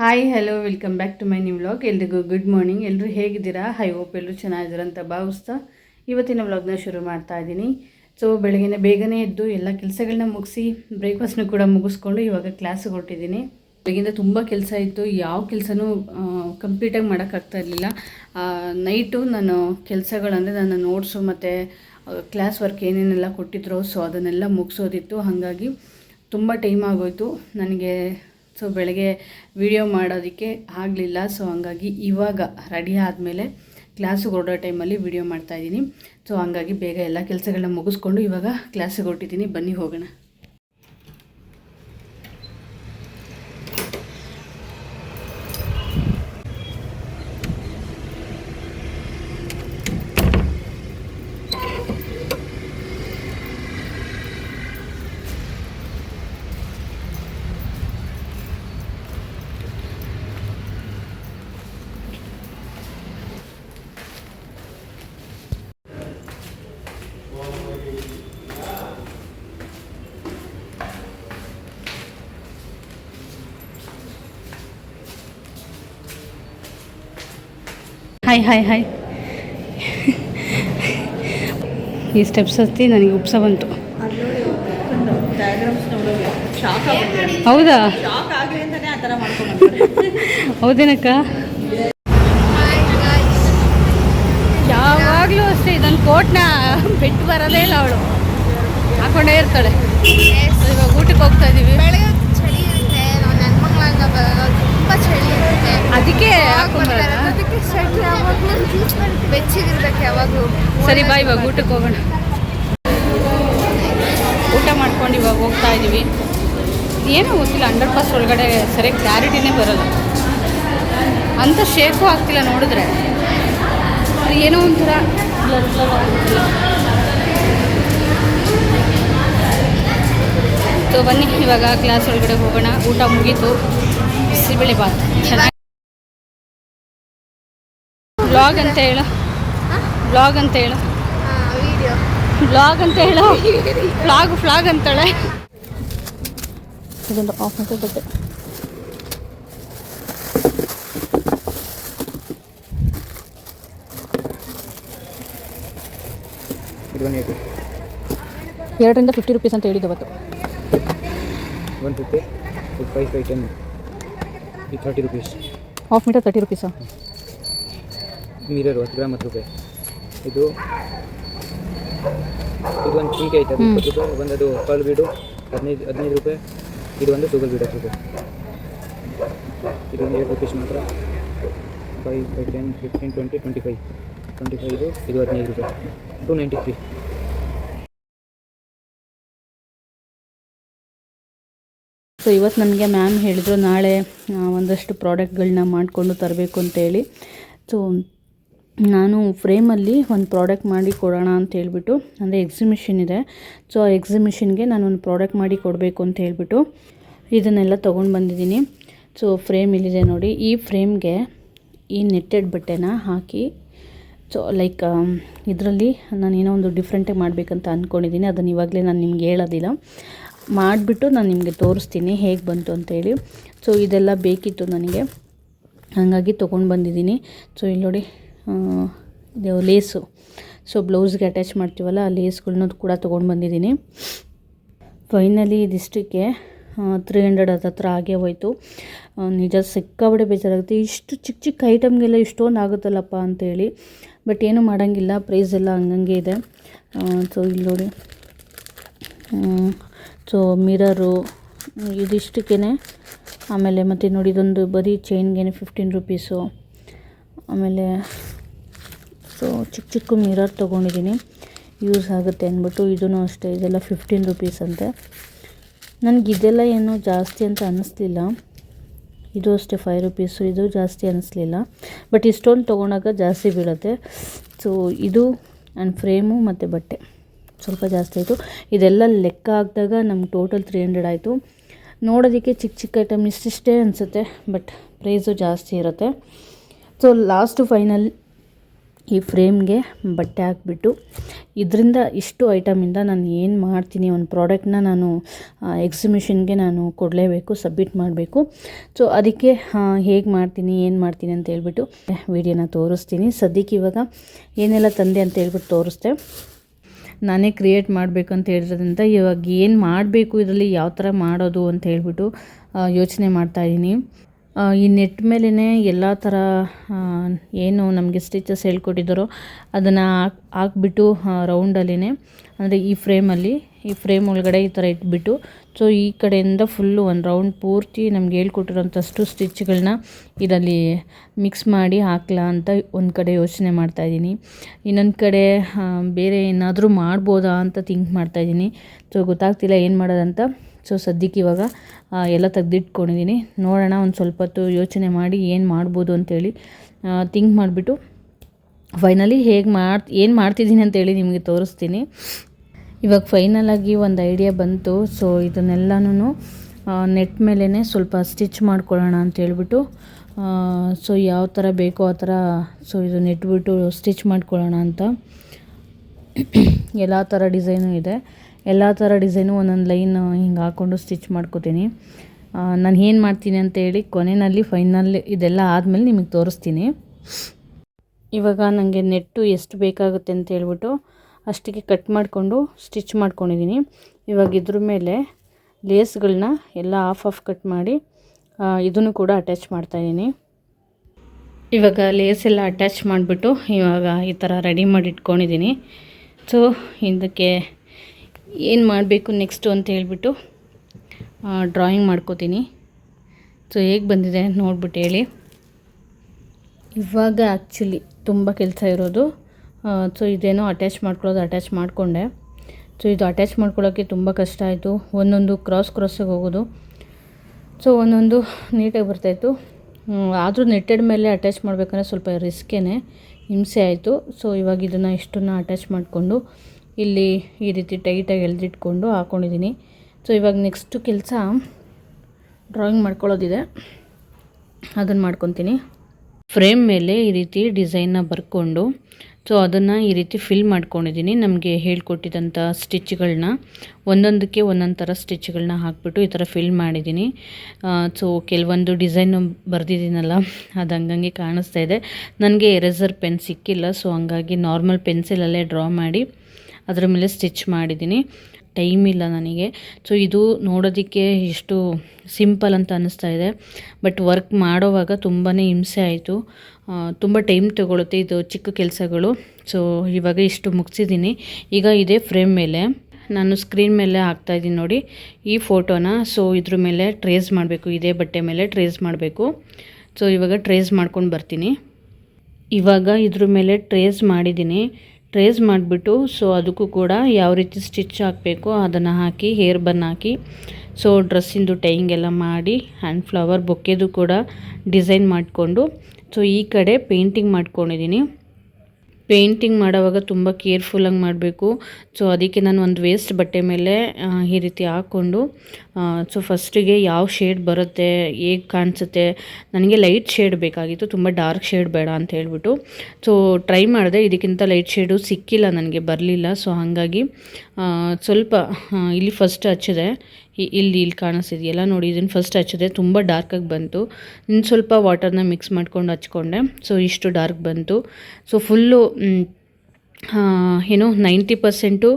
Hi hello welcome back to my new vlog ಎಲ್ರಿಗೂ good morning ಎಲ್ಲರೂ ಹೇಗಿದ್ದೀರಾ? High hope ಎಲ್ಲರೂ ಚೆನ್ನಾಗಿದ್ದೀರಾ ಅಂತ ಭಾವಿಸ್ತಾ ಇವತ್ತಿನ ವ್ಲಾಗ್ನ ಶುರು ಮಾಡ್ತಾ ಇದ್ದೀನಿ. ಸೊ ಬೆಳಗ್ಗೆ ಬೇಗನೆ ಎದ್ದು ಎಲ್ಲ ಕೆಲಸಗಳನ್ನ ಮುಗಿಸಿ ಬ್ರೇಕ್ಫಾಸ್ಟ್ನು ಕೂಡ ಮುಗಿಸ್ಕೊಂಡು ಇವಾಗ ಕ್ಲಾಸಿಗೆ ಹೊರಟಿದ್ದೀನಿ. ಬೆಳಗಿಂದ ತುಂಬ ಕೆಲಸ ಇತ್ತು. ಯಾವ ಕೆಲಸನೂ ಕಂಪ್ಲೀಟಾಗಿ ಮಾಡೋಕ್ಕಾಗ್ತಾ ಇರಲಿಲ್ಲ. ನೈಟು ನಾನು ಕೆಲಸಗಳಂದರೆ ನನ್ನ ನೋಟ್ಸು ಮತ್ತು ಕ್ಲಾಸ್ ವರ್ಕ್ ಏನೇನೆಲ್ಲ ಕೊಟ್ಟಿದ್ರು ಸೊ ಅದನ್ನೆಲ್ಲ ಮುಗಿಸೋದಿತ್ತು. ಹಾಗಾಗಿ ತುಂಬ ಟೈಮ್ ಆಗೋಯ್ತು. ನನಗೆ ಸೊ ಬೆಳಗ್ಗೆ ವಿಡಿಯೋ ಮಾಡೋದಕ್ಕೆ ಆಗಲಿಲ್ಲ. ಸೊ ಹಂಗಾಗಿ ಇವಾಗ ರೆಡಿ ಆದಮೇಲೆ ಕ್ಲಾಸಿಗೆ ಹೊರಡೋ ಟೈಮಲ್ಲಿ ವಿಡಿಯೋ ಮಾಡ್ತಾಯಿದ್ದೀನಿ ಸೊ ಹಂಗಾಗಿ ಬೇಗ ಎಲ್ಲ ಕೆಲಸಗಳನ್ನ ಮುಗಿಸ್ಕೊಂಡು ಇವಾಗ ಕ್ಲಾಸಿಗೆ ಹೊರಟಿದ್ದೀನಿ. ಬನ್ನಿ ಹೋಗೋಣ. ಹಾಯ್ ಹಾಯ್ ಹಾಯ್ ಈ ಸ್ಟೆಪ್ಸ್ ಹತ್ತಿ ನನಗೆ ಉಪ್ಸ ಬಂತು. ಹೌದಾ? ಹೌದೇನಕ್ಕ? ಯಾವಾಗಲೂ ಅಷ್ಟೇ ನನ್ನ ಕೋಟ್ನ ಬಿಟ್ಟು ಬರೋದೇ ಇಲ್ಲ ಅವಳು. ಹಾಕೊಂಡೇ ಇರ್ತಾಳೆ. ಇವಾಗ ಊಟಕ್ಕೆ ಹೋಗ್ತಾ ಇದೀವಿ. ಬೆಳಗ್ಗೆ ಚಳಿ ಇರುತ್ತೆ. ನಾವು ಬರೋದು. ತುಂಬ ಚಳಿ ಇರುತ್ತೆ. ಅದಕ್ಕೆ? ಅದಕ್ಕೆ ಶರ್ಟ್ ಯಾವಾಗಲೂ ಬೆಚ್ಚಗಿರ್ಬೇಕು ಯಾವಾಗಲೂ ಸರಿ ಬಾ ಇವಾಗ ಊಟಕ್ಕೆ ಹೋಗೋಣ. ಊಟ ಮಾಡ್ಕೊಂಡು ಇವಾಗ ಹೋಗ್ತಾ ಇದ್ದೀವಿ ಏನೂ ಗೊತ್ತಿಲ್ಲ ಅಂಡರ್ ಪರ್ಸ್ ಒಳಗಡೆ ಸರಿಯಾಗಿ ಕ್ಲಾರಿಟಿನೇ ಬರೋಲ್ಲ. ಅಂತ ಶೇಪು ಆಗ್ತಿಲ್ಲ ನೋಡಿದ್ರೆ. ಏನೋ ಒಂಥರ. ಸೊ ಬನ್ನಿ ಇವಾಗ ಕ್ಲಾಸ್ ಒಳಗಡೆ ಹೋಗೋಣ. ಊಟ ಮುಗೀತು. ಬಿಸಿಬೇಳೆ ಬಾತ್. ಚೆನ್ನಾಗಿ ಬ್ಲಾಗ್ ಅಂತ ಹೇಳು. ಬ್ಲಾಗ್ ಅಂತ ಹೇಳು. ಬ್ಲಾಗ್ ಅಂತ ಹೇಳು. ಫ್ಲಾಗ್ ಫ್ಲಾಗ್ ಅಂತಾಳೆ. ಇದೊಂದು ಆಫ್ ಅಂತ ಬಟ್ಟೆ ಎರಡರಿಂದ ಫಿಫ್ಟಿ ರುಪೀಸ್ ಅಂತ ಹೇಳಿದ್ದು ಅವತ್ತು. One fifty five five ten ಈ thirty rupees half metre thirty ರುಪೀಸಾ mirror ಹತ್ತು ಗ್ರಾಮ್ ಹತ್ತು ರೂಪಾಯಿ. ಇದು ಇದು ಒಂದು ಚಿಂಕೆ ಐತೆ ಅದು. ಇಪ್ಪತ್ತು ರೂಪಾಯಿ. ಒಂದು ಅದು ಪರ್ಲ್ ಬೀಡು ಹದಿನೈದು ಹದಿನೈದು ರೂಪಾಯಿ. ಇದು ಒಂದು ಸುಗಲ್ ಬೀಡು ಹತ್ತು ರೂಪಾಯಿ. ಇದು ಒಂದು ಏಳು ರುಪೀಸ್ ಮಾತ್ರ. Five five ten fifteen twenty twenty five twenty five ಇದು ಇದು ಹದಿನೈದು ರೂಪಾಯಿ. ಟು ನೈಂಟಿ ತ್ರೀ ಸೊ ಇವತ್ತು ನನಗೆ ಮ್ಯಾಮ್ ಹೇಳಿದರು ನಾಳೆ ಒಂದಷ್ಟು ಪ್ರಾಡಕ್ಟ್ಗಳನ್ನ ಮಾಡಿಕೊಂಡು ತರಬೇಕು ಅಂತೇಳಿ. ಸೊ ನಾನು ಫ್ರೇಮಲ್ಲಿ ಒಂದು ಪ್ರಾಡಕ್ಟ್ ಮಾಡಿ ಕೊಡೋಣ ಅಂತ ಹೇಳ್ಬಿಟ್ಟು, ಅಂದರೆ ಎಕ್ಸಿಬಿಷನ್ ಇದೆ. ಸೊ ಆ ಎಕ್ಸಿಮಿಷನ್ಗೆ ನಾನು ಒಂದು ಪ್ರಾಡಕ್ಟ್ ಮಾಡಿ ಕೊಡಬೇಕು ಅಂತ ಹೇಳ್ಬಿಟ್ಟು ಇದನ್ನೆಲ್ಲ ತೊಗೊಂಡು ಬಂದಿದ್ದೀನಿ. ಸೊ ಫ್ರೇಮ್ ಇಲ್ಲಿದೆ ನೋಡಿ. ಈ ಫ್ರೇಮ್ಗೆ ಈ ನೆಟ್ಟೆಡ್ ಬಟ್ಟೆನ ಹಾಕಿ ಸೊ ಲೈಕ್ ಇದರಲ್ಲಿ ನಾನು ಏನೋ ಒಂದು ಡಿಫ್ರೆಂಟಾಗಿ ಮಾಡಬೇಕಂತ ಅಂದ್ಕೊಂಡಿದ್ದೀನಿ ಅದನ್ನು ಇವಾಗಲೇ ನಾನು ನಿಮ್ಗೆ ಹೇಳೋದಿಲ್ಲ. ಮಾಡಿಬಿಟ್ಟು ನಾನು ನಿಮಗೆ ತೋರಿಸ್ತೀನಿ ಹೇಗೆ ಬಂತು ಅಂತೇಳಿ. ಸೊ ಇದೆಲ್ಲ ಬೇಕಿತ್ತು ನನಗೆ. ಹಾಗಾಗಿ ತೊಗೊಂಡು ಬಂದಿದ್ದೀನಿ. ಸೊ ಇಲ್ಲಿ ನೋಡಿ ಇದು ಲೇಸು. ಸೊ ಬ್ಲೌಸ್ಗೆ ಅಟ್ಯಾಚ್ ಮಾಡ್ತೀವಲ್ಲ, ಆ ಲೇಸ್ಗಳನ್ನ ಕೂಡ ತೊಗೊಂಡು ಬಂದಿದ್ದೀನಿ. ಫೈನಲಿ ಇದಿಷ್ಟಕ್ಕೆ ತ್ರೀ ಹಂಡ್ರೆಡ್ ಹತ್ರ ಆಗೇ ಹೋಯ್ತು. ನಿಜ ಸಿಕ್ಕಾಬಡೆ ಬೇಜಾರಾಗುತ್ತೆ. ಇಷ್ಟು ಚಿಕ್ಕ ಚಿಕ್ಕ ಐಟಮ್ಗೆಲ್ಲ ಇಷ್ಟೊಂದು ಆಗುತ್ತಲ್ಲಪ್ಪ ಅಂತೇಳಿ. ಬಟ್ ಏನೂ ಮಾಡೋಂಗಿಲ್ಲ ಪ್ರೈಸ್ ಎಲ್ಲ ಹಂಗಂಗೆ ಇದೆ. ಸೊ ಇಲ್ಲಿ ನೋಡಿ ಸೊ ಮಿರರು ಇದಿಷ್ಟಕ್ಕೇ ಆಮೇಲೆ ಮತ್ತು ನೋಡಿ ಇದೊಂದು ಬರೀ ಚೈನ್ಗೆ ಫಿಫ್ಟೀನ್ ರುಪೀಸು ಆಮೇಲೆ ಸೊ ಚಿಕ್ಕ ಚಿಕ್ಕ ಮಿರರ್ ತೊಗೊಂಡಿದ್ದೀನಿ ಯೂಸ್ ಆಗುತ್ತೆ ಅಂದ್ಬಿಟ್ಟು ಇದೂ ಅಷ್ಟೇ, ಇದೆಲ್ಲ ಫಿಫ್ಟೀನ್ ರುಪೀಸ್ ಅಂತೆ. ನನಗೆ ಇದೆಲ್ಲ ಏನೂ ಜಾಸ್ತಿ ಅಂತ ಅನ್ನಿಸ್ಲಿಲ್ಲ ಇದು ಅಷ್ಟೇ ಫೈವ್ ರುಪೀಸು ಇದು ಜಾಸ್ತಿ ಅನ್ನಿಸ್ಲಿಲ್ಲ ಬಟ್ ಇಷ್ಟೊಂದು ತೊಗೊಂಡಾಗ ಜಾಸ್ತಿ ಬೀಳುತ್ತೆ. ಸೊ ಇದು ಆ್ಯಂಡ್ ಫ್ರೇಮು ಮತ್ತು ಬಟ್ಟೆ. ಸ್ವಲ್ಪ ಜಾಸ್ತಿ ಆಯಿತು. ಇದೆಲ್ಲ ಲೆಕ್ಕ ಹಾಕಿದಾಗ ನಮ್ಗೆ ಟೋಟಲ್ ತ್ರೀ ಹಂಡ್ರೆಡ್ ಆಯಿತು. ನೋಡೋದಕ್ಕೆ ಚಿಕ್ಕ ಚಿಕ್ಕ ಐಟಮ್ ಇಷ್ಟಿಷ್ಟೇ ಅನಿಸುತ್ತೆ ಬಟ್ ಪ್ರೈಸು ಜಾಸ್ತಿ ಇರುತ್ತೆ. ಸೊ ಲಾಸ್ಟು ಫೈನಲ್ ಈ ಫ್ರೇಮ್ಗೆ ಬಟ್ಟೆ ಹಾಕ್ಬಿಟ್ಟು, ಇದರಿಂದ ಇಷ್ಟು ಐಟಮಿಂದ ನಾನು ಏನು ಮಾಡ್ತೀನಿ, ಒಂದು ಪ್ರಾಡಕ್ಟ್ನ ನಾನು ಎಕ್ಸಿಬಿಷನ್ಗೆ ನಾನು ಕೊಡಲೇಬೇಕು ಸಬ್ಮಿಟ್ ಮಾಡಬೇಕು. ಸೊ ಅದಕ್ಕೆ ಹೇಗೆ ಮಾಡ್ತೀನಿ, ಏನು ಮಾಡ್ತೀನಿ ಅಂತ ಹೇಳ್ಬಿಟ್ಟು, ವಿಡಿಯೋನ ತೋರಿಸ್ತೀನಿ. ಸದ್ಯಕ್ಕೆ ಇವಾಗ ಏನೆಲ್ಲ ತಂದೆ ಅಂತ ಹೇಳ್ಬಿಟ್ಟು ತೋರಿಸ್ದೆ ನಾನೇ ಕ್ರಿಯೇಟ್ ಮಾಡಬೇಕು ಅಂತ ಹೇಳಿರೋದ್ರಿಂದ ಇವಾಗ ಏನು ಮಾಡಬೇಕು, ಇದರಲ್ಲಿ ಯಾವ ಥರ ಮಾಡೋದು ಅಂತ ಹೇಳಿಬಿಟ್ಟು ಯೋಚನೆ ಮಾಡ್ತಾಯಿದ್ದೀನಿ ಈ ನೆಟ್ ಮೇಲೇ ಎಲ್ಲ ಥರ ಏನು ನಮಗೆ ಸ್ಟಿಚಸ್ ಹೇಳ್ಕೊಟ್ಟಿದ್ದಾರೋ ಅದನ್ನು ಹಾಕ್, ಹಾಕ್ಬಿಟ್ಟು ರೌಂಡಲ್ಲಿನೇ ಅಂದರೆ ಈ ಫ್ರೇಮಲ್ಲಿ ಈ ಫ್ರೇಮ್ ಒಳಗಡೆ ಈ ಥರ ಇಟ್ಬಿಟ್ಟು ಸೊ ಈ ಕಡೆಯಿಂದ ಫುಲ್ಲು ಒಂದು ರೌಂಡ್ ಪೂರ್ತಿ ನಮ್ಗೆ ಹೇಳ್ಕೊಟ್ಟಿರೋಂಥಷ್ಟು ಸ್ಟಿಚ್ಗಳನ್ನ ಇದರಲ್ಲಿ ಮಿಕ್ಸ್ ಮಾಡಿ ಹಾಕ್ಲಾ ಅಂತ ಒಂದು ಕಡೆ ಯೋಚನೆ ಮಾಡ್ತಾಯಿದ್ದೀನಿ ಇನ್ನೊಂದು ಕಡೆ ಬೇರೆ ಏನಾದರೂ ಮಾಡ್ಬೋದಾ ಅಂತ ಥಿಂಕ್ ಮಾಡ್ತಾಯಿದ್ದೀನಿ ಸೊ ಗೊತ್ತಾಗ್ತಿಲ್ಲ ಏನು ಮಾಡೋದಂತ. ಸೊ ಸದ್ಯಕ್ಕೆ ಇವಾಗ ಎಲ್ಲ ತೆಗೆದಿಟ್ಕೊಂಡಿದ್ದೀನಿ ನೋಡೋಣ, ಒಂದು ಸ್ವಲ್ಪ ಹೊತ್ತು ಯೋಚನೆ ಮಾಡಿ ಏನು ಮಾಡ್ಬೋದು ಅಂತೇಳಿ ಥಿಂಕ್ ಮಾಡಿಬಿಟ್ಟು ಫೈನಲಿ ಹೇಗೆ ಮಾಡ್, ಏನು ಮಾಡ್ತಿದ್ದೀನಿ ಅಂತೇಳಿ ನಿಮಗೆ ತೋರಿಸ್ತೀನಿ. ಇವಾಗ ಫೈನಲಾಗಿ ಒಂದು ಐಡಿಯಾ ಬಂತು. ಸೊ ಇದನ್ನೆಲ್ಲನೂ ನೆಟ್ ಮೇಲೇ ಸ್ವಲ್ಪ ಸ್ಟಿಚ್ ಮಾಡ್ಕೊಳ್ಳೋಣ ಅಂತ ಹೇಳ್ಬಿಟ್ಟು ಸೊ ಯಾವ ಥರ ಬೇಕೋ ಆ ಥರ ಸೊ ಇದು ನೆಟ್ಬಿಟ್ಟು ಸ್ಟಿಚ್ ಮಾಡ್ಕೊಳ್ಳೋಣ ಅಂತ. ಎಲ್ಲ ಥರ ಡಿಸೈನು ಇದೆ. ಎಲ್ಲ ಥರ ಡಿಸೈನು ಒಂದೊಂದು ಲೈನ್ ಹಿಂಗೆ ಹಾಕ್ಕೊಂಡು ಸ್ಟಿಚ್ ಮಾಡ್ಕೋತೀನಿ. ನಾನು ಏನು ಮಾಡ್ತೀನಿ ಅಂತೇಳಿ ಕೊನೆಯಲ್ಲಿ ಫೈನಲ್ ಇದೆಲ್ಲ ಆದಮೇಲೆ ನಿಮಗೆ ತೋರಿಸ್ತೀನಿ. ಇವಾಗ ನನಗೆ ನೆಟ್ಟು ಎಷ್ಟು ಬೇಕಾಗುತ್ತೆ ಅಂತ ಹೇಳ್ಬಿಟ್ಟು ಅಷ್ಟಿಗೆ ಕಟ್ ಮಾಡಿಕೊಂಡು ಸ್ಟಿಚ್ ಮಾಡ್ಕೊಂಡಿದ್ದೀನಿ ಇವಾಗ ಇದ್ರ ಮೇಲೆ ಲೇಸ್ಗಳನ್ನ ಎಲ್ಲ ಆಫ್ ಆಫ್ ಕಟ್ ಮಾಡಿ ಇದನ್ನು ಕೂಡ ಅಟ್ಯಾಚ್ ಮಾಡ್ತಾಯಿದ್ದೀನಿ ಇವಾಗ ಲೇಸ್ ಎಲ್ಲ ಅಟ್ಯಾಚ್ ಮಾಡಿಬಿಟ್ಟು ಇವಾಗ ಈ ಥರ ರೆಡಿ ಮಾಡಿ ಇಟ್ಕೊಂಡಿದ್ದೀನಿ ಸೊ ಇದಕ್ಕೆ ಏನು ಮಾಡಬೇಕು ನೆಕ್ಸ್ಟು ಅಂತ ಹೇಳಿಬಿಟ್ಟು ಡ್ರಾಯಿಂಗ್ ಮಾಡ್ಕೋತೀನಿ. ಸೊ ಹೇಗೆ ಬಂದಿದೆ ನೋಡ್ಬಿಟ್ಟು ಹೇಳಿ. ಇವಾಗ ಆ್ಯಕ್ಚುಲಿ ತುಂಬ ಕೆಲಸ ಇರೋದು. ಸೊ ಇದೇನೋ ಅಟ್ಯಾಚ್ ಮಾಡ್ಕೊಳ್ಳೋದು ಅಟ್ಯಾಚ್ ಮಾಡಿಕೊಂಡೆ. ಸೊ ಇದು ಅಟ್ಯಾಚ್ ಮಾಡ್ಕೊಳ್ಳೋಕ್ಕೆ ತುಂಬ ಕಷ್ಟ ಆಯಿತು. ಒಂದೊಂದು ಕ್ರಾಸ್ ಕ್ರಾಸಿಗೆ ಹೋಗೋದು. ಸೊ ಒಂದೊಂದು ನೀಟಾಗಿ ಬರ್ತಾಯಿತ್ತು ಆದರೂ ನೆಟ್ಟೆಡ್ ಮೇಲೆ ಅಟ್ಯಾಚ್ ಮಾಡಬೇಕಂದ್ರೆ ಸ್ವಲ್ಪ ರಿಸ್ಕೇ ಹಿಂಸೆ ಆಯಿತು. ಸೊ ಇವಾಗ ಇದನ್ನು ಇಷ್ಟನ್ನು ಅಟ್ಯಾಚ್ ಮಾಡಿಕೊಂಡು ಇಲ್ಲಿ ಈ ರೀತಿ ಟೈಟಾಗಿ ಎಳೆದಿಟ್ಕೊಂಡು ಹಾಕ್ಕೊಂಡಿದ್ದೀನಿ ಸೊ ಇವಾಗ ನೆಕ್ಸ್ಟು ಕೆಲಸ ಡ್ರಾಯಿಂಗ್ ಮಾಡ್ಕೊಳ್ಳೋದಿದೆ. ಅದನ್ನು ಮಾಡ್ಕೊತೀನಿ. ಫ್ರೇಮ್ ಮೇಲೆ ಈ ರೀತಿ ಡಿಸೈನ್ನ ಬರ್ಕೊಂಡು ಸೊ ಅದನ್ನು ಈ ರೀತಿ ಫಿಲ್ ಮಾಡ್ಕೊಂಡಿದ್ದೀನಿ ನಮಗೆ ಹೇಳ್ಕೊಟ್ಟಿದ್ದಂಥ ಸ್ಟಿಚ್ಗಳನ್ನ ಒಂದೊಂದಕ್ಕೆ ಒಂದೊಂದು ಥರ ಸ್ಟಿಚ್ಗಳನ್ನ ಹಾಕ್ಬಿಟ್ಟು ಈ ಥರ ಫಿಲ್ ಮಾಡಿದ್ದೀನಿ ಸೊ ಕೆಲವೊಂದು ಡಿಸೈನು ಬರೆದಿದ್ದೀನಲ್ಲ ಅದು ಹಂಗಂಗೆ ಕಾಣಿಸ್ತಾ ಇದೆ. ನನಗೆ ಎರೇಸರ್ ಪೆನ್ ಸಿಕ್ಕಿಲ್ಲ ಸೊ ಹಂಗಾಗಿ ನಾರ್ಮಲ್ ಪೆನ್ಸಿಲಲ್ಲೇ ಡ್ರಾ ಮಾಡಿ ಅದರ ಮೇಲೆ ಸ್ಟಿಚ್ ಮಾಡಿದ್ದೀನಿ. ಟೈಮ್ ಇಲ್ಲ ನನಗೆ. ಸೊ ಇದು ನೋಡೋದಕ್ಕೆ ಎಷ್ಟು ಸಿಂಪಲ್ ಅಂತ ಅನ್ನಿಸ್ತಾ ಇದೆ. ಬಟ್ ವರ್ಕ್ ಮಾಡೋವಾಗ ತುಂಬಾ ಹಿಂಸೆ ಆಯಿತು. ತುಂಬ ಟೈಮ್ ತಗೊಳುತ್ತೆ ಇದು ಚಿಕ್ಕ ಕೆಲಸಗಳು. ಸೊ ಇವಾಗ ಇಷ್ಟು ಮುಗಿಸಿದ್ದೀನಿ. ಈಗ ಇದೇ ಫ್ರೇಮ್ ಮೇಲೆ ನಾನು ಸ್ಕ್ರೀನ್ ಮೇಲೆ ಹಾಕ್ತಾಯಿದ್ದೀನಿ ನೋಡಿ. ಈ ಫೋಟೋನ ಸೊ ಇದ್ರ ಮೇಲೆ ಟ್ರೇಸ್ ಮಾಡಬೇಕು. ಇದೇ ಬಟ್ಟೆ ಮೇಲೆ ಟ್ರೇಸ್ ಮಾಡಬೇಕು. ಸೊ ಇವಾಗ ಟ್ರೇಸ್ ಮಾಡ್ಕೊಂಡು ಬರ್ತೀನಿ. ಇವಾಗ ಇದ್ರ ಮೇಲೆ ಟ್ರೇಸ್ ಮಾಡಿದ್ದೀನಿ. ಟ್ರೇಸ್ ಮಾಡಿಬಿಟ್ಟು ಸೊ ಅದಕ್ಕೂ ಕೂಡ ಯಾವ ರೀತಿ ಸ್ಟಿಚ್ ಹಾಕಬೇಕು ಅದನ್ನು ಹಾಕಿ, ಹೇರ್ ಬನ್ ಹಾಕಿ, ಸೊ ಡ್ರೆಸ್ಸಿಂದು ಟೈಯಿಂಗ್ ಎಲ್ಲ ಮಾಡಿ ಹ್ಯಾಂಡ್ ಫ್ಲವರ್ ಬೊಕ್ಕೆದು ಕೂಡ ಡಿಸೈನ್ ಮಾಡಿಕೊಂಡು, ಸೊ ಈ ಕಡೆ ಪೇಂಟಿಂಗ್ ಮಾಡ್ಕೊಂಡಿದ್ದೀನಿ. ಪೇಂಟಿಂಗ್ ಮಾಡೋವಾಗ ತುಂಬ ಕೇರ್ಫುಲ್ಲಾಗಿ ಮಾಡಬೇಕು. ಸೊ ಅದಕ್ಕೆ ನಾನು ಒಂದು ವೇಸ್ಟ್ ಬಟ್ಟೆ ಮೇಲೆ ಈ ರೀತಿ ಹಾಕ್ಕೊಂಡು ಸೊ ಫಸ್ಟಿಗೆ ಯಾವ ಶೇಡ್ ಬರುತ್ತೆ, ಹೇಗೆ ಕಾಣಿಸುತ್ತೆ, ನನಗೆ ಲೈಟ್ ಶೇಡ್ ಬೇಕಾಗಿತ್ತು, ತುಂಬ ಡಾರ್ಕ್ ಶೇಡ್ ಬೇಡ ಅಂತ ಹೇಳ್ಬಿಟ್ಟು. ಸೊ ಟ್ರೈ ಮಾಡಿದೆ, ಇದಕ್ಕಿಂತ ಲೈಟ್ ಶೇಡು ಸಿಕ್ಕಿಲ್ಲ, ನನಗೆ ಬರಲಿಲ್ಲ. ಸೊ ಹಾಗಾಗಿ ಸ್ವಲ್ಪ ಇಲ್ಲಿ ಫಸ್ಟ್ ಹಚ್ಚಿದೆ. ಇಲ್ಲಿ ಇಲ್ಲಿ ಕಾಣಿಸ್ತಿದೆಯಲ್ಲ ನೋಡಿ ಇದನ್ನು ಫಸ್ಟ್ ಹಚ್ಚಿದೆ. ತುಂಬ ಡಾರ್ಕಾಗಿ ಬಂತು. ಇನ್ನು ಸ್ವಲ್ಪ ವಾಟರ್ನ ಮಿಕ್ಸ್ ಮಾಡ್ಕೊಂಡು ಹಚ್ಕೊಂಡೆ. ಸೊ ಇಷ್ಟು ಡಾರ್ಕ್ ಬಂತು. ಸೊ ಫುಲ್ಲು ಏನು ನೈಂಟಿ ಪರ್ಸೆಂಟು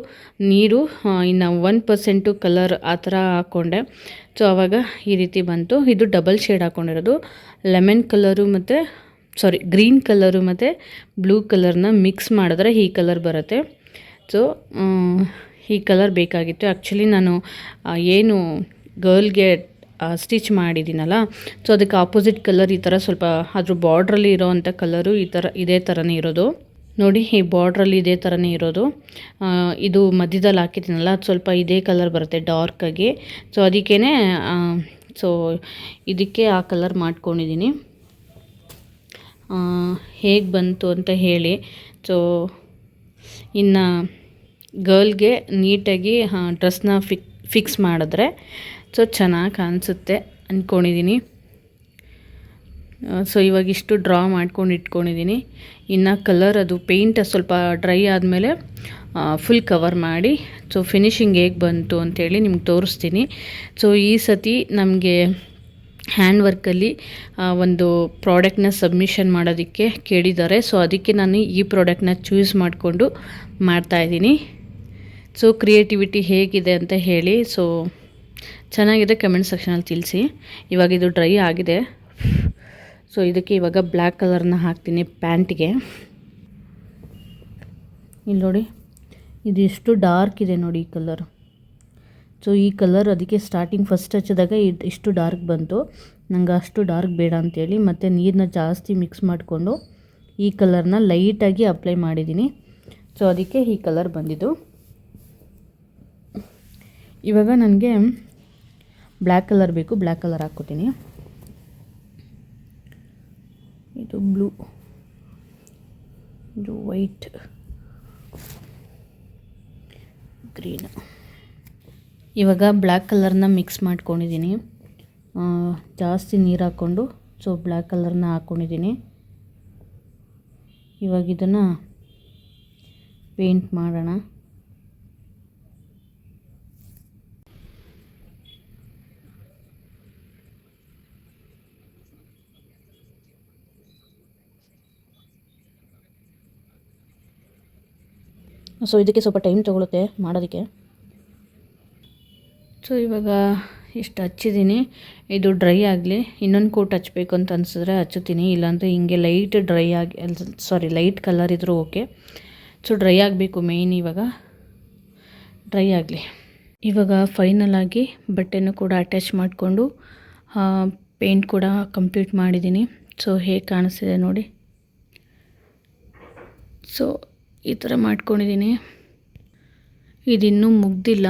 ನೀರು ಇನ್ನು ಒನ್ ಪರ್ಸೆಂಟು ಕಲರ್ ಆ ಥರ ಹಾಕ್ಕೊಂಡೆ ಸೊ ಆವಾಗ ಈ ರೀತಿ ಬಂತು. ಇದು ಡಬಲ್ ಶೇಡ್ ಹಾಕ್ಕೊಂಡಿರೋದು ಲೆಮನ್ ಕಲರು ಮತ್ತು ಸಾರಿ ಗ್ರೀನ್ ಕಲರು ಮತ್ತು ಬ್ಲೂ ಕಲರ್ನ ಮಿಕ್ಸ್ ಮಾಡಿದ್ರೆ ಈ ಕಲರ್ ಬರುತ್ತೆ. ಸೊ ಈ ಕಲರ್ ಬೇಕಾಗಿತ್ತು. ಆ್ಯಕ್ಚುಲಿ ನಾನು ಏನು ಗರ್ಲ್ಗೆ ಸ್ಟಿಚ್ ಮಾಡಿದ್ದೀನಲ್ಲ ಸೊ ಅದಕ್ಕೆ ಆಪೋಸಿಟ್ ಕಲರ್ ಈ ಥರ ಸ್ವಲ್ಪ, ಅದ್ರ ಬಾರ್ಡ್ರಲ್ಲಿ ಇರೋವಂಥ ಕಲರು ಈ ಥರ, ಇದೇ ಥರನೇ ಇರೋದು. ನೋಡಿ, ಈ ಬಾರ್ಡ್ರಲ್ಲಿ ಇದೇ ಥರನೇ ಇರೋದು. ಇದು ಮಧ್ಯದಲ್ಲಿ ಹಾಕಿದ್ದೀನಲ್ಲ ಸ್ವಲ್ಪ ಇದೇ ಕಲರ್ ಬರುತ್ತೆ ಡಾರ್ಕಾಗಿ ಸೊ ಅದಕ್ಕೇ ಸೊ ಇದಕ್ಕೆ ಆ ಕಲರ್ ಮಾಡ್ಕೊಂಡಿದ್ದೀನಿ. ಹೇಗೆ ಬಂತು ಅಂತ ಹೇಳಿ. ಸೊ ಇನ್ನು ಗರ್ಲ್ಗೆ ನೀಟಾಗಿ ಡ್ರೆಸ್ನ ಫಿಕ್ ಫಿಕ್ಸ್ ಮಾಡಿದ್ರೆ ಸೊ ಚೆನ್ನಾಗಿ ಕಾಣಿಸುತ್ತೆ ಅಂದ್ಕೊಂಡಿದ್ದೀನಿ ಸೊ ಇವಾಗ ಇಷ್ಟು ಡ್ರಾ ಮಾಡ್ಕೊಂಡು ಇಟ್ಕೊಂಡಿದ್ದೀನಿ ಇನ್ನು ಕಲರ್ ಅದು ಪೇಂಟ್ ಸ್ವಲ್ಪ ಡ್ರೈ ಆದಮೇಲೆ ಫುಲ್ ಕವರ್ ಮಾಡಿ ಸೊ ಫಿನಿಶಿಂಗ್ ಹೇಗೆ ಬಂತು ಅಂಥೇಳಿ ನಿಮ್ಗೆ ತೋರಿಸ್ತೀನಿ. ಸೊ ಈ ಸತಿ ನಮಗೆ ಹ್ಯಾಂಡ್ ವರ್ಕಲ್ಲಿ ಒಂದು ಪ್ರಾಡಕ್ಟ್ನ ಸಬ್ಮಿಷನ್ ಮಾಡೋದಕ್ಕೆ ಕೇಳಿದ್ದಾರೆ. ಸೊ ಅದಕ್ಕೆ ನಾನು ಈ ಪ್ರಾಡಕ್ಟ್ನ ಚೂಸ್ ಮಾಡಿಕೊಂಡು ಮಾಡ್ತಾಯಿದ್ದೀನಿ ಸೊ ಕ್ರಿಯೇಟಿವಿಟಿ ಹೇಗಿದೆ ಅಂತ ಹೇಳಿ ಸೊ ಚೆನ್ನಾಗಿದೆ ಕಮೆಂಟ್ ಸೆಕ್ಷನಲ್ಲಿ ತಿಳಿಸಿ. ಇವಾಗ ಇದು ಡ್ರೈ ಆಗಿದೆ. ಸೊ ಇದಕ್ಕೆ ಇವಾಗ ಬ್ಲ್ಯಾಕ್ ಕಲರ್ನ ಹಾಕ್ತೀನಿ ಪ್ಯಾಂಟ್ಗೆ. ಇಲ್ಲಿ ನೋಡಿ, ಇದು ಎಷ್ಟು ಡಾರ್ಕ್ ಇದೆ ನೋಡಿ ಈ ಕಲರ್ ಸೊ ಈ ಕಲರ್ ಅದಕ್ಕೆ ಸ್ಟಾರ್ಟಿಂಗ್ ಫಸ್ಟ್ ಹಚ್ಚಿದಾಗ ಇದು ಇಷ್ಟು ಡಾರ್ಕ್ ಬಂತು. ನಂಗೆ ಅಷ್ಟು ಡಾರ್ಕ್ ಬೇಡ ಅಂತೇಳಿ ಮತ್ತು ನೀರನ್ನ ಜಾಸ್ತಿ ಮಿಕ್ಸ್ ಮಾಡಿಕೊಂಡು ಈ ಕಲರ್ನ ಲೈಟಾಗಿ ಅಪ್ಲೈ ಮಾಡಿದ್ದೀನಿ. ಸೊ ಅದಕ್ಕೆ ಈ ಕಲರ್ ಬಂದಿದ್ದು. ಇವಾಗ ನನಗೆ ಬ್ಲ್ಯಾಕ್ ಕಲರ್ ಬೇಕು ಬ್ಲ್ಯಾಕ್ ಕಲರ್ ಹಾಕ್ಕೋತೀನಿ. ಇದು ಬ್ಲೂ. ಇದು ವೈಟ್. ಗ್ರೀನ್. ಇವಾಗ ಬ್ಲ್ಯಾಕ್ ಕಲರ್ನ ಮಿಕ್ಸ್ ಮಾಡ್ಕೊಂಡಿದ್ದೀನಿ. ಜಾಸ್ತಿ ನೀರು ಹಾಕ್ಕೊಂಡು, ಸೊ ಬ್ಲ್ಯಾಕ್ ಕಲರ್ನ ಹಾಕ್ಕೊಂಡಿದ್ದೀನಿ ಇವಾಗ ಇದನ್ನು ಪೇಂಟ್ ಮಾಡೋಣ. ಸೊ ಇದಕ್ಕೆ ಸ್ವಲ್ಪ ಟೈಮ್ ತೊಗೊಳುತ್ತೆ ಮಾಡೋದಕ್ಕೆ. ಸೊ ಇವಾಗ ಇಷ್ಟು ಹಚ್ಚಿದ್ದೀನಿ. ಇದು ಡ್ರೈ ಆಗಲಿ. ಇನ್ನೊಂದು ಕೋಟ್ ಹಚ್ಚಬೇಕು ಅಂತ ಅನಿಸಿದ್ರೆ ಹಚ್ಚುತ್ತೀನಿ. ಇಲ್ಲಾಂದರೆ ಹಿಂಗೆ ಲೈಟ್ ಡ್ರೈ ಆಗಿ ಸಾರಿ ಲೈಟ್ ಕಲರ್ ಇದ್ದರೂ ಓಕೆ ಸೊ ಡ್ರೈ ಆಗಬೇಕು ಮೇಯ್ನ್ ಇವಾಗ. ಡ್ರೈ ಆಗಲಿ. ಇವಾಗ ಫೈನಲ್ ಆಗಿ ಬಟ್ಟೆನೂ ಕೂಡ ಅಟ್ಯಾಚ್ ಮಾಡಿಕೊಂಡು ಪೇಂಟ್ ಕೂಡ ಕಂಪ್ಲೀಟ್ ಮಾಡಿದ್ದೀನಿ. ಸೊ ಹೇಗೆ ಕಾಣಿಸ್ತಿದೆ ನೋಡಿ. ಸೊ ಈ ಥರ ಮಾಡ್ಕೊಂಡಿದ್ದೀನಿ. ಇದಿನ್ನೂ ಮುಗ್ದಿಲ್ಲ.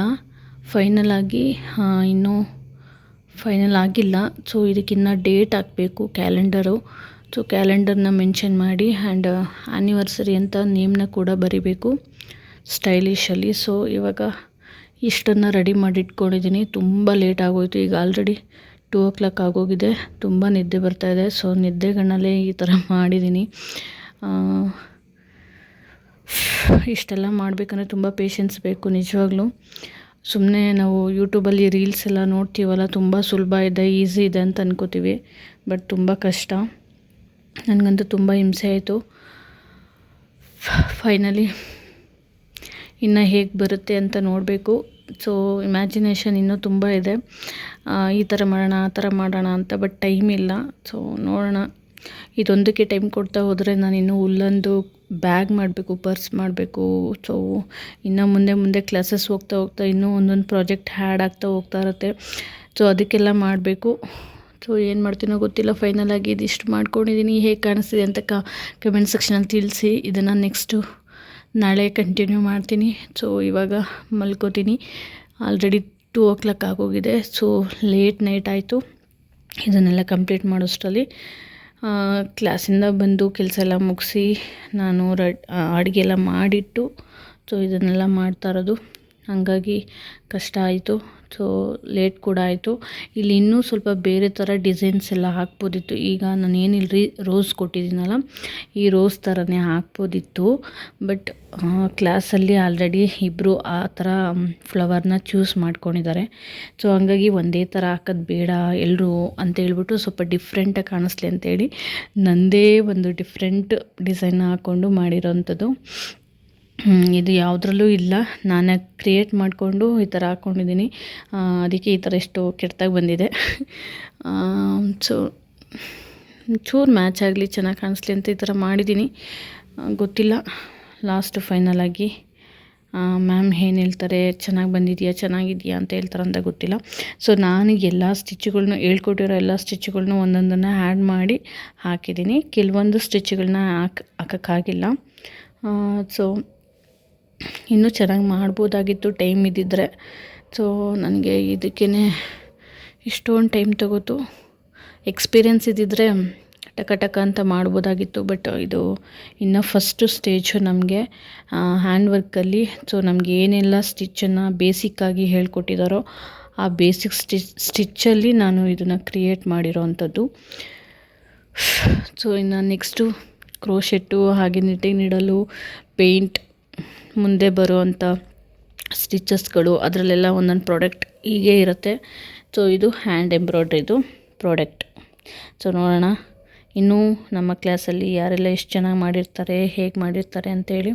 ಫೈನಲ್ ಆಗಿ ಇನ್ನೂ ಫೈನಲ್ ಆಗಿಲ್ಲ. ಸೊ ಇದಕ್ಕಿನ್ನ ಡೇಟ್ ಹಾಕಬೇಕು ಕ್ಯಾಲೆಂಡರು ಸೊ ಕ್ಯಾಲೆಂಡರ್ನ ಮೆನ್ಷನ್ ಮಾಡಿ ಆ್ಯಂಡ್ ಆ್ಯನಿವರ್ಸರಿ ಅಂತ ನೇಮ್ನ ಕೂಡ ಬರಿಬೇಕು. ಸ್ಟೈಲಿಶಲ್ಲಿ ಸೊ ಇವಾಗ ಇಷ್ಟನ್ನು ರೆಡಿ ಮಾಡಿ ಇಟ್ಕೊಂಡಿದ್ದೀನಿ ತುಂಬ ಲೇಟ್ ಆಗೋಯ್ತು. ಈಗ ಆಲ್ರೆಡಿ ಟೂ ಓ ಕ್ಲಾಕ್ ಆಗೋಗಿದೆ. ತುಂಬ ನಿದ್ದೆ ಬರ್ತಾಯಿದೆ ಸೊ ನಿದ್ದೆಗಣ್ಣಲ್ಲೇ ಈ ಥರ ಮಾಡಿದ್ದೀನಿ. ಇಷ್ಟೆಲ್ಲ ಮಾಡಬೇಕಂದ್ರೆ ತುಂಬ ಪೇಷನ್ಸ್ ಬೇಕು, ನಿಜವಾಗ್ಲೂ. ಸುಮ್ಮನೆ ನಾವು ಯೂಟ್ಯೂಬಲ್ಲಿ ರೀಲ್ಸ್ ಎಲ್ಲ ನೋಡ್ತೀವಲ್ಲ, ತುಂಬ ಸುಲಭ ಇದೆ ಈಸಿ ಇದೆ ಅಂತ ಅನ್ಕೋತೀವಿ ಬಟ್ ತುಂಬ ಕಷ್ಟ. ನನಗಂತೂ ತುಂಬ ಹಿಂಸೆ ಆಯಿತು. ಫೈನಲಿ ಇನ್ನು ಹೇಗೆ ಬರುತ್ತೆ ಅಂತ ನೋಡಬೇಕು. ಸೊ ಇಮ್ಯಾಜಿನೇಷನ್ ಇನ್ನೂ ತುಂಬ ಇದೆ. ಈ ಥರ ಮಾಡೋಣ, ಆ ಥರ ಮಾಡೋಣ ಅಂತ ಬಟ್ ಟೈಮ್ ಇಲ್ಲ. ಸೊ ನೋಡೋಣ. ಇದೊಂದಕ್ಕೆ ಟೈಮ್ ಕೊಡ್ತಾ ಹೋದರೆ ನಾನು ಇನ್ನೂ ಉಲ್ಲೊಂದು ಬ್ಯಾಗ್ ಮಾಡಬೇಕು ಪರ್ಸ್ ಮಾಡಬೇಕು. ಸೊ ಇನ್ನು ಮುಂದೆ ಮುಂದೆ ಕ್ಲಾಸಸ್ ಹೋಗ್ತಾ ಹೋಗ್ತಾ ಇನ್ನೂ ಒಂದೊಂದು ಪ್ರಾಜೆಕ್ಟ್ ಹ್ಯಾಡ್ ಆಗ್ತಾ ಹೋಗ್ತಾ ಇರುತ್ತೆ. ಸೊ ಅದಕ್ಕೆಲ್ಲ ಮಾಡಬೇಕು. ಸೊ ಏನು ಮಾಡ್ತೀನೋ ಗೊತ್ತಿಲ್ಲ. ಫೈನಲ್ ಆಗಿ ಇದಿಷ್ಟು ಮಾಡ್ಕೊಂಡಿದ್ದೀನಿ ಹೇಗೆ ಕಾಣಿಸ್ತಿದೆ ಅಂತ ಕಮೆಂಟ್ ಸೆಕ್ಷನಲ್ಲಿ ತಿಳಿಸಿ. ಇದನ್ನು ನೆಕ್ಸ್ಟು ನಾಳೆ ಕಂಟಿನ್ಯೂ ಮಾಡ್ತೀನಿ. ಸೊ ಇವಾಗ ಮಲ್ಕೋತೀನಿ. ಆಲ್ರೆಡಿ ಟೂ ಓ ಕ್ಲಾಕ್ ಆಗೋಗಿದೆ. ಸೊ ಲೇಟ್ ನೈಟ್ ಆಯಿತು. ಇದನ್ನೆಲ್ಲ ಕಂಪ್ಲೀಟ್ ಮಾಡೋಷ್ಟರಲ್ಲಿ. ಕ್ಲಾಸಿಂದ ಬಂದು ಕೆಲಸ ಎಲ್ಲ ಮುಗಿಸಿ ನಾನು ರೆಡ್ ಅಡುಗೆ ಎಲ್ಲ ಮಾಡಿಟ್ಟು ಸೊ ಇದನ್ನೆಲ್ಲ ಮಾಡ್ತಾ ಇರೋದು. ಹಾಗಾಗಿ ಕಷ್ಟ ಆಯಿತು. ಸೊ ಲೇಟ್ ಕೂಡ ಆಯಿತು. ಇಲ್ಲಿ ಇನ್ನೂ ಸ್ವಲ್ಪ ಬೇರೆ ಥರ ಡಿಸೈನ್ಸ್ ಎಲ್ಲ ಹಾಕ್ಬೋದಿತ್ತು. ಈಗ ನಾನು ಏನಿಲ್ಲರಿ ರೋಸ್ ಕೊಟ್ಟಿದ್ದೀನಲ್ಲ, ಈ ರೋಸ್ ಥರನೇ ಹಾಕ್ಬೋದಿತ್ತು. ಬಟ್ ಕ್ಲಾಸಲ್ಲಿ ಆಲ್ರೆಡಿ ಇಬ್ಬರು ಆ ಥರ ಫ್ಲವರ್ನ ಚೂಸ್ ಮಾಡ್ಕೊಂಡಿದ್ದಾರೆ. ಸೊ ಹಂಗಾಗಿ ಒಂದೇ ಥರ ಹಾಕೋದು ಬೇಡ ಎಲ್ಲರೂ ಅಂತ ಹೇಳ್ಬಿಟ್ಟು ಸ್ವಲ್ಪ ಡಿಫ್ರೆಂಟಾಗಿ ಕಾಣಿಸ್ಲಿ ಅಂತೇಳಿ ನನ್ನದೇ ಒಂದು ಡಿಫ್ರೆಂಟ್ ಡಿಸೈನ್ ಹಾಕ್ಕೊಂಡು ಮಾಡಿರೋವಂಥದ್ದು ಇದು ಯಾವುದ್ರಲ್ಲೂ ಇಲ್ಲ. ನಾನೇ ಕ್ರಿಯೇಟ್ ಮಾಡಿಕೊಂಡು ಈ ಥರ ಹಾಕ್ಕೊಂಡಿದ್ದೀನಿ ಅದಕ್ಕೆ ಈ ಥರ ಎಷ್ಟು ಕೆಟ್ಟದಾಗಿ ಬಂದಿದೆ. ಸೊ, ಚೂರು ಮ್ಯಾಚ್ ಆಗಲಿ, ಚೆನ್ನಾಗಿ ಕಾಣಿಸ್ಲಿ ಅಂತ ಈ ಥರ ಮಾಡಿದ್ದೀನಿ ಗೊತ್ತಿಲ್ಲ. ಲಾಸ್ಟ್ ಫೈನಲ್ ಆಗಿ ಮ್ಯಾಮ್ ಏನು ಹೇಳ್ತಾರೆ? ಚೆನ್ನಾಗಿ ಬಂದಿದೆಯಾ? ಚೆನ್ನಾಗಿದೆಯಾ ಅಂತ ಹೇಳ್ತಾರೆ ಅಂತ ಗೊತ್ತಿಲ್ಲ. ಸೊ ನಾನು ಎಲ್ಲ ಸ್ಟಿಚ್ಗಳನ್ನೂ ಹೇಳ್ಕೊಟ್ಟಿರೋ ಎಲ್ಲ ಸ್ಟಿಚ್ಗಳನ್ನೂ ಒಂದೊಂದನ್ನು ಆ್ಯಡ್ ಮಾಡಿ ಹಾಕಿದ್ದೀನಿ ಕೆಲವೊಂದು ಸ್ಟಿಚ್ಗಳನ್ನ ಹಾಕ್, ಹಾಕೋಕ್ಕಾಗಿಲ್ಲ. ಸೊ ಇನ್ನೂ ಚೆನ್ನಾಗಿ ಮಾಡ್ಬೋದಾಗಿತ್ತು ಟೈಮ್ ಇದ್ದಿದ್ದರೆ ಸೊ ನನಗೆ ಇದಕ್ಕೇ ಇಷ್ಟೊಂದು ಟೈಮ್ ತಗೋತು. ಎಕ್ಸ್ಪೀರಿಯೆನ್ಸ್ ಇದ್ದಿದ್ದರೆ ಟಕ ಟಕ ಅಂತ ಮಾಡ್ಬೋದಾಗಿತ್ತು ಬಟ್ ಇದು ಇನ್ನು ಫಸ್ಟು ಸ್ಟೇಜು ನಮಗೆ ಹ್ಯಾಂಡ್ ವರ್ಕಲ್ಲಿ ಸೊ ನಮಗೆ ಏನೆಲ್ಲ ಸ್ಟಿಚ್ಚನ್ನು ಬೇಸಿಕ್ಕಾಗಿ ಹೇಳ್ಕೊಟ್ಟಿದ್ದಾರೋ ಆ ಬೇಸಿಕ್ ಸ್ಟಿಚ್ ಸ್ಟಿಚ್ಚಲ್ಲಿ ನಾನು ಇದನ್ನು ಕ್ರಿಯೇಟ್ ಮಾಡಿರೋ ಅಂಥದ್ದು ಸೊ ಇನ್ನು ನೆಕ್ಸ್ಟು ಕ್ರೋಶೆಟ್ಟು ಹಾಗೆ ನಿಟ್ಟಿಗೆ ನೀಡಲು ಪೇಂಟ್ ಮುಂದೆ ಬರುವಂಥ ಸ್ಟಿಚಸ್ಗಳು, ಅದರಲ್ಲೆಲ್ಲ ಒಂದೊಂದು ಪ್ರಾಡಕ್ಟ್ ಹೀಗೆ ಇರುತ್ತೆ. ಸೊ ಇದು ಹ್ಯಾಂಡ್ ಎಂಬ್ರಾಯ್ಡ್ರಿದು ಪ್ರಾಡಕ್ಟ್ ಸೊ ನೋಡೋಣ. ಇನ್ನೂ ನಮ್ಮ ಕ್ಲಾಸಲ್ಲಿ ಯಾರೆಲ್ಲ ಎಷ್ಟು ಚೆನ್ನಾಗಿ ಮಾಡಿರ್ತಾರೆ, ಹೇಗೆ ಮಾಡಿರ್ತಾರೆ ಅಂತೇಳಿ.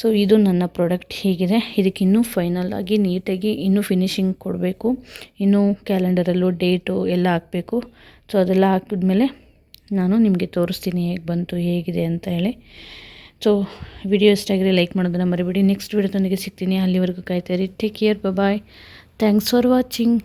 ಸೊ ಇದು ನನ್ನ ಪ್ರಾಡಕ್ಟ್ ಹೀಗಿದೆ. ಇದಕ್ಕೆ ಇನ್ನೂ ಫೈನಲ್ ಆಗಿ ನೀಟಾಗಿ ಇನ್ನೂ ಫಿನಿಶಿಂಗ್ ಕೊಡಬೇಕು. ಇನ್ನೂ ಕ್ಯಾಲೆಂಡರಲ್ಲೂ ಡೇಟು ಎಲ್ಲ ಹಾಕಬೇಕು. ಸೊ ಅದೆಲ್ಲ ಹಾಕಿದ್ಮೇಲೆ ನಾನು ನಿಮಗೆ ತೋರಿಸ್ತೀನಿ ಹೇಗೆ ಬಂತು, ಹೇಗಿದೆ ಅಂತ ಹೇಳಿ. ಸೊ ವಿಡಿಯೋ ಇಷ್ಟ ಆಗಿದ್ರೆ ಲೈಕ್ ಮಾಡೋದನ್ನು ಮರಿಬೇಡಿ. ನೆಕ್ಸ್ಟ್ ವಿಡಿಯೋದೊಂದಿಗೆ ಸಿಗ್ತೀನಿ. ಅಲ್ಲಿವರೆಗೂ ಕಾಯ್ತಾಯಿರಿ take care bye thanks for watching